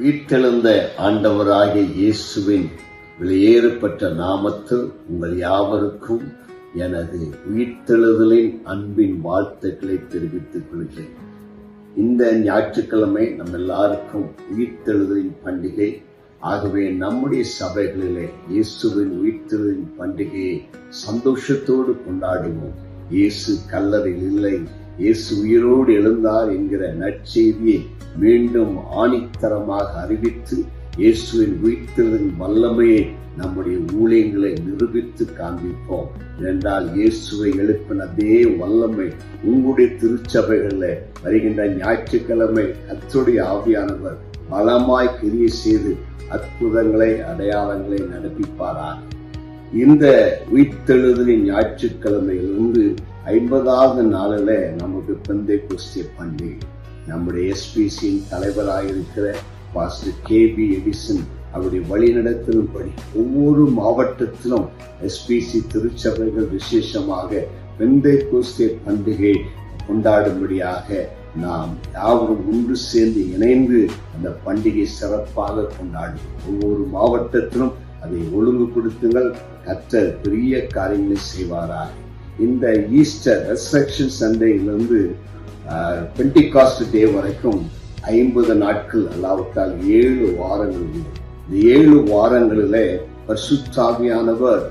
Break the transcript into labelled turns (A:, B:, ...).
A: வீட்டெழுந்த ஆண்டவராகிய இயேசுவின் வெளியேறப்பட்ட நாமத்தில் உங்கள் யாவருக்கும் எனது உயிர்த்தெழுதலின் அன்பின் வாழ்த்துக்களை தெரிவித்துக் கொள்கிறேன். இந்த ஞாயிற்றுக்கிழமை நம்ம எல்லாருக்கும் உயிர்த்தெழுதலின் பண்டிகை. ஆகவே நம்முடைய சபைகளிலே இயேசுவின் உயிர்த்தெழுதலின் பண்டிகையை சந்தோஷத்தோடு கொண்டாடுவோம். இயேசு கல்லறையில் இல்லை இயேசு உயிரோடு எழுந்தார் என்கிற நற்செய்தியை மீண்டும் ஆணித்தரமாக அறிவித்து இயேசுவின் உயிர்த்தெழுதலின் வல்லமையை நம்முடைய ஊழியங்களை நிரூபித்து காண்பிப்போம். என்றால் இயேசுவை எழுப்பின அதே வல்லமை உங்களுடைய திருச்சபைகளில் வருகின்ற ஞாயிற்றுக்கிழமை அத்துடைய ஆவியானவர் பலமாய் கிரிய செய்து அற்புதங்களை அடையாளங்களை நடப்பிப்பாராக. இந்த உயிர்த்தெழுதலின் ஞாயிற்றுக்கிழமையிலிருந்து ஐம்பதாவது நாளில் நமக்கு பெந்தை குஸ்திய பண்டிகை நம்முடைய எஸ்பிசியின் தலைவராக இருக்கிற பாஸ்டர் கே பி எடிசன் அவருடைய வழிநடத்தினும்படி ஒவ்வொரு மாவட்டத்திலும் எஸ்பிசி திருச்சபைகள் விசேஷமாக பெந்தை குஸ்திய பண்டிகை கொண்டாடும்படியாக நாம் யாவரும் ஒன்று சேர்ந்து இணைந்து அந்த பண்டிகை சிறப்பாக கொண்டாடும் ஒவ்வொரு மாவட்டத்திலும் அதை ஒழுங்குபடுத்துங்கள். கற்ற பெரிய காரியங்களை செய்வாராக இந்த ஈஸ்டர் ரெசரக்ஷன் சண்டேயிலிருந்து பெண்டிகாஸ்ட் டே வரைக்கும் ஐம்பது நாட்கள் அல்லாவிட்டால் ஏழு வாரங்கள். இந்த ஏழு வாரங்களிலே பரிசுத்தாவியானவர்